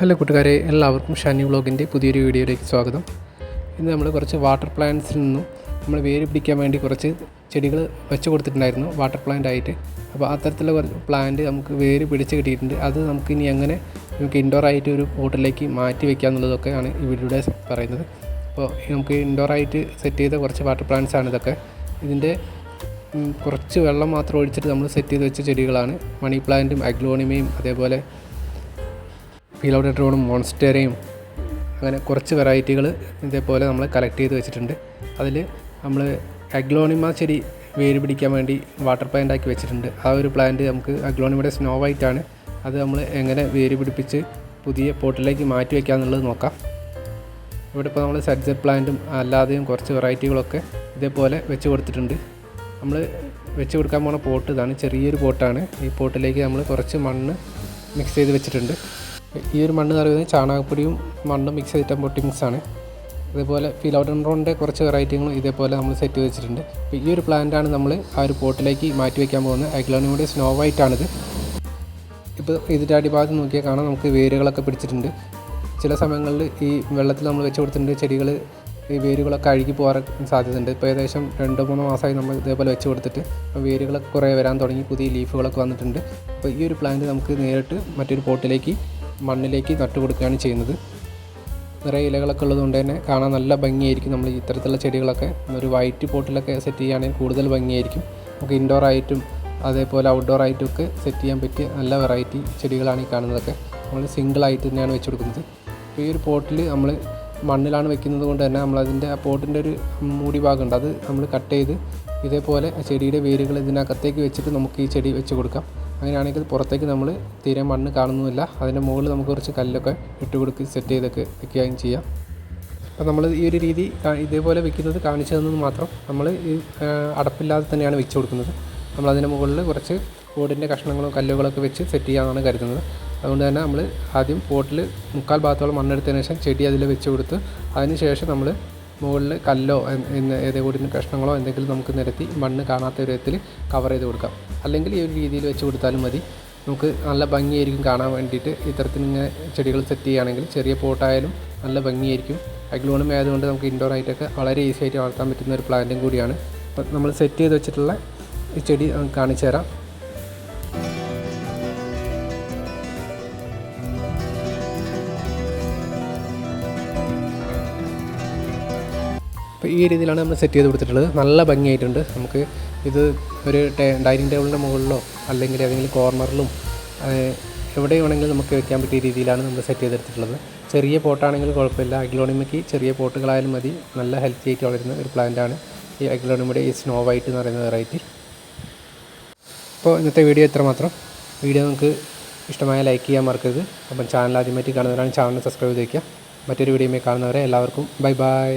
Hello കൂട്ടുകാരെ എല്ലാവർക്കും ഷാനി വ്ളോഗിന്റെ പുതിയൊരു വീഡിയോയിലേക്ക് സ്വാഗതം. ഇന്ന് നമ്മൾ കുറച്ച് വാട്ടർ പ്ലാന്റ്സിൽ നിന്നും നമ്മൾ വേര് പിടിക്കാൻ വേണ്ടി കുറച്ച് ചെടികൾ വെച്ച് കൊടുത്തിട്ടുണ്ടായിരുന്നു വാട്ടർ പ്ലാന്റ് ആയിട്ട്. അപ്പോൾ അത്തരത്തിലുള്ള കുറച്ച് പ്ലാന്റ് നമുക്ക് വേര് പിടിച്ച് കിട്ടിയിട്ടുണ്ട്. അത് നമുക്ക് ഇനി എങ്ങനെ നമുക്ക് ഇൻഡോർ ആയിട്ട് ഒരു പോട്ടിലേക്ക് മാറ്റി വയ്ക്കുക എന്നുള്ളതൊക്കെയാണ് ഇവിടെ പറയുന്നത്. അപ്പോൾ നമുക്ക് ഇൻഡോർ ആയിട്ട് സെറ്റ് ചെയ്ത കുറച്ച് വാട്ടർ പ്ലാന്റ്സ് ആണ് ഇതൊക്കെ. ഇതിന്റെ കുറച്ച് വെള്ളം മാത്രം ഒഴിച്ചിട്ട് നമ്മൾ സെറ്റ് ചെയ്ത് വെച്ച ചെടികളാണ്. മണി പ്ലാന്റും അഗ്ലോണിമയും അതേപോലെ ഫിലോഡെട്രോണും മോൺസ്റ്റേറയും അങ്ങനെ കുറച്ച് വെറൈറ്റികൾ ഇതേപോലെ നമ്മൾ കളക്ട് ചെയ്ത് വെച്ചിട്ടുണ്ട്. അതിൽ നമ്മൾ അഗ്ലോണിമ ചെടി വേര് പിടിക്കാൻ വേണ്ടി വാട്ടർ പ്ലാന്റ് ആക്കി വെച്ചിട്ടുണ്ട്. ആ ഒരു പ്ലാന്റ് നമുക്ക് അഗ്ലോണിമയുടെ സ്നോ വൈറ്റ് ആണ്. അത് നമ്മൾ എങ്ങനെ വേര് പിടിപ്പിച്ച് പുതിയ പോട്ടിലേക്ക് മാറ്റി വയ്ക്കുക എന്നുള്ളത് നോക്കാം. ഇവിടെ ഇപ്പോൾ നമ്മൾ സജ്ജ പ്ലാന്റും അല്ലാതെയും കുറച്ച് വെറൈറ്റികളൊക്കെ ഇതേപോലെ വെച്ച് കൊടുത്തിട്ടുണ്ട്. നമ്മൾ വെച്ച് കൊടുക്കാൻ പോണ പോട്ട് ഇതാണ്. ചെറിയൊരു പോട്ടാണ്. ഈ പോട്ടിലേക്ക് നമ്മൾ കുറച്ച് മണ്ണ് മിക്സ് ചെയ്ത് വെച്ചിട്ടുണ്ട്. ഈ ഒരു മണ്ണ് നിറയുന്നത് ചാണകപ്പൊടിയും മണ്ണും മിക്സ് ചെയ്തിട്ട് പൊട്ടി മിക്സാണ് അതേപോലെ ഫിലോഡൻഡ്രോണിന്റെ കുറച്ച് വെറൈറ്റികളും ഇതേപോലെ നമ്മൾ സെറ്റ് ചെയ്ത് വെച്ചിട്ടുണ്ട്. അപ്പോൾ ഈ ഒരു പ്ലാന്റാണ് നമ്മൾ ആ ഒരു പോട്ടിലേക്ക് മാറ്റി വയ്ക്കാൻ പോകുന്നത്. അഗ്ലോണിയുടെ സ്നോ വൈറ്റ് ആണിത്. ഇപ്പോൾ ഇതിന്റെ അടിഭാഗത്ത് നോക്കിയാൽ കാണാം നമുക്ക് വേരുകളൊക്കെ പിടിച്ചിട്ടുണ്ട്. ചില സമയങ്ങളിൽ ഈ വെള്ളത്തിൽ നമ്മൾ വെച്ച് കൊടുത്തിട്ടുണ്ട് ചെടികൾ ഈ വേരുകളൊക്കെ അഴുകി പോകാൻ സാധ്യതയുണ്ട്. ഇപ്പോൾ ഏകദേശം രണ്ടോ മൂന്നോ മാസമായി നമ്മൾ ഇതേപോലെ വെച്ച് കൊടുത്തിട്ട്. വേരുകളൊക്കെ കുറേ വരാൻ തുടങ്ങി. പുതിയ ലീഫുകളൊക്കെ വന്നിട്ടുണ്ട്. അപ്പോൾ ഈ ഒരു പ്ലാന്റ് നമുക്ക് നേരിട്ട് മറ്റൊരു പോട്ടിലേക്ക് മണ്ണിലേക്ക് നട്ടു കൊടുക്കുകയാണ് ചെയ്യുന്നത്. നിറയെ ഇലകളൊക്കെ ഉള്ളതുകൊണ്ട് തന്നെ കാണാൻ നല്ല ഭംഗിയായിരിക്കും നമ്മൾ ഇത്തരത്തിലുള്ള ചെടികളൊക്കെ. ഒരു വൈറ്റ് പോട്ടിലൊക്കെ സെറ്റ് ചെയ്യുകയാണെങ്കിൽ കൂടുതൽ ഭംഗിയായിരിക്കും. നമുക്ക് ഇൻഡോർ ആയിട്ടും അതേപോലെ ഔട്ട്ഡോർ ആയിട്ടും ഒക്കെ സെറ്റ് ചെയ്യാൻ പറ്റിയ നല്ല വെറൈറ്റി ചെടികളാണ് ഈ കാണുന്നതൊക്കെ. നമ്മൾ സിംഗിൾ ആയിട്ട് തന്നെയാണ് വെച്ച് കൊടുക്കുന്നത് ഈ ഒരു പോട്ടിൽ നമ്മൾ മണ്ണിലാണ് വെക്കുന്നത് കൊണ്ട് തന്നെ നമ്മളതിന്റെ ആ പോട്ടിന്റെ ഒരു മൂടി ഭാഗമുണ്ട് അത് നമ്മൾ കട്ട് ചെയ്ത് ഇതേപോലെ ചെടിയുടെ വേരുകൾ ഇതിനകത്തേക്ക് വെച്ചിട്ട് നമുക്ക് ഈ ചെടി വെച്ച് കൊടുക്കാം. അങ്ങനെയാണെങ്കിൽ പുറത്തേക്ക് നമ്മൾ തീരെ മണ്ണ് കാണുന്നുമില്ല അതിന്റെ മുകളിൽ നമുക്ക് കുറച്ച് കല്ലൊക്കെ ഇട്ട് കൊടുക്കുക സെറ്റ് ചെയ്തൊക്കെ വെക്കുകയും ചെയ്യാം. അപ്പോൾ നമ്മൾ ഈ ഒരു രീതി ഇതേപോലെ വെക്കുന്നത് കാണിച്ചു തന്നത് മാത്രം നമ്മൾ ഈ അടപ്പില്ലാതെ തന്നെയാണ് വെച്ച് കൊടുക്കുന്നത്. നമ്മൾ അതിന്റെ മുകളിൽ കുറച്ച് ഓടിന്റെ കഷ്ണങ്ങളും കല്ലുകളൊക്കെ വെച്ച് സെറ്റ് ചെയ്യാമെന്നാണ് കരുതുന്നത്. അതുകൊണ്ട് തന്നെ നമ്മൾ ആദ്യം പോട്ടിൽ മുക്കാൽ ഭാഗത്തോളം മണ്ണെടുത്തതിന് ശേഷം ചെടി അതിൽ വെച്ച് കൊടുത്ത് അതിന് ശേഷം നമ്മൾ മുകളിൽ കല്ലോ ഏതെങ്കിലും കഷ്ണങ്ങളോ എന്തെങ്കിലും നമുക്ക് നിരത്തി മണ്ണ് കാണാത്ത വിധത്തിൽ കവർ ചെയ്ത് കൊടുക്കാം. അല്ലെങ്കിൽ ഈ ഒരു രീതിയിൽ വെച്ച് കൊടുത്താലും മതി. നമുക്ക് നല്ല ഭംഗിയായിരിക്കും കാണാൻ വേണ്ടിയിട്ട് ഇത്തരത്തിൽ ഇങ്ങനെ ചെടികൾ സെറ്റ് ചെയ്യുകയാണെങ്കിൽ ചെറിയ പോട്ടായാലും നല്ല ഭംഗിയായിരിക്കും. അഗ്ലോണും ആയതുകൊണ്ട് നമുക്ക് ഇൻഡോർ ആയിട്ടൊക്കെ വളരെ ഈസി ആയിട്ട് വളർത്താൻ പറ്റുന്ന ഒരു പ്ലാന്റും കൂടിയാണ്. അപ്പം നമ്മൾ സെറ്റ് ചെയ്ത് വെച്ചിട്ടുള്ള ഈ ചെടി കാണിച്ചു തരാം അപ്പോൾ ഈ രീതിയിലാണ് നമ്മൾ സെറ്റ് ചെയ്ത് കൊടുത്തിട്ടുള്ളത്. നല്ല ഭംഗിയായിട്ടുണ്ട്. നമുക്ക് ഇത് ഒരു ഡൈനിങ് ടേബിളിന്റെ മുകളിലോ അല്ലെങ്കിൽ ഏതെങ്കിലും കോർണറിലും എവിടെ വേണമെങ്കിലും നമുക്ക് വെക്കാൻ പറ്റിയ രീതിയിലാണ് നമ്മൾ സെറ്റ് ചെയ്തെടുത്തിട്ടുള്ളത്. ചെറിയ പോട്ടാണെങ്കിൽ കുഴപ്പമില്ല. അഗ്ലോണിമയ്ക്ക് ചെറിയ പോട്ടുകളായാലും മതി. നല്ല ഹെൽത്തി ആയിട്ട് വളരുന്ന ഒരു പ്ലാന്റാണ് ഈ അഗ്ലോണിമയുടെ ഈ സ്നോ വൈറ്റ് എന്ന് പറയുന്ന വെറൈറ്റി അപ്പോൾ ഇന്നത്തെ വീഡിയോ ഇത്ര മാത്രം. വീഡിയോ നമുക്ക് ഇഷ്ടമായ ലൈക്ക് ചെയ്യാൻ മറക്കരുത്. അപ്പം ചാനൽ ആദ്യമായിട്ട് കാണുന്നവരാണ് ചാനൽ സബ്സ്ക്രൈബ് ചെയ്ത് വയ്ക്കുക മറ്റൊരു വീഡിയോയിൽ കാണുന്നവരെ എല്ലാവർക്കും ബൈ ബൈ